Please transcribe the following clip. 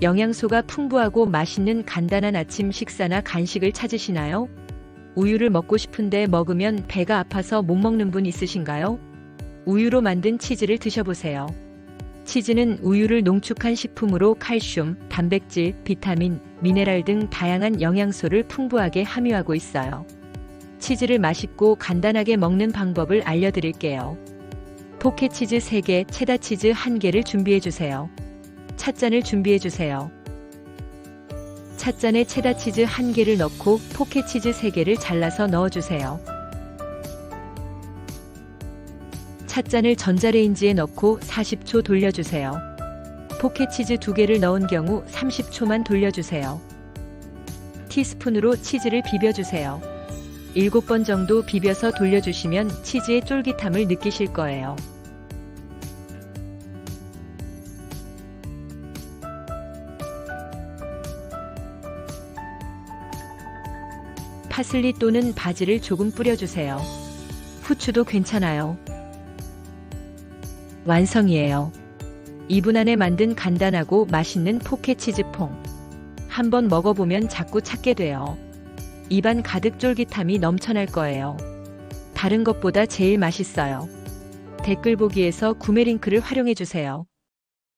영양소가 풍부하고 맛있는 간단한 아침 식사나 간식을 찾으시나요? 우유를 먹고 싶은데 먹으면 배가 아파서 못 먹는 분 있으신가요? 우유로 만든 치즈를 드셔보세요. 치즈는 우유를 농축한 식품으로 칼슘, 단백질, 비타민, 미네랄 등 다양한 영양소를 풍부하게 함유하고 있어요. 치즈를 맛있고 간단하게 먹는 방법을 알려드릴게요. 포케치즈 3개, 체다치즈 1개를 준비해주세요. 찻잔을 준비해주세요. 찻잔에 체다치즈 1개를 넣고 포케치즈 3개를 잘라서 넣어주세요. 찻잔을 전자레인지에 넣고 40초 돌려주세요. 포케치즈 2개를 넣은 경우 30초만 돌려주세요. 티스푼으로 치즈를 비벼주세요. 7번 정도 비벼서 돌려주시면 치즈의 쫄깃함을 느끼실 거예요. 파슬리 또는 바지를 조금 뿌려주세요. 후추도 괜찮아요. 완성이에요. 2분 안에 만든 간단하고 맛있는 포케치즈 퐁. 한번 먹어보면 자꾸 찾게 돼요. 입안 가득 쫄깃함이 넘쳐날 거예요. 다른 것보다 제일 맛있어요. 댓글 보기에서 구매 링크를 활용해주세요.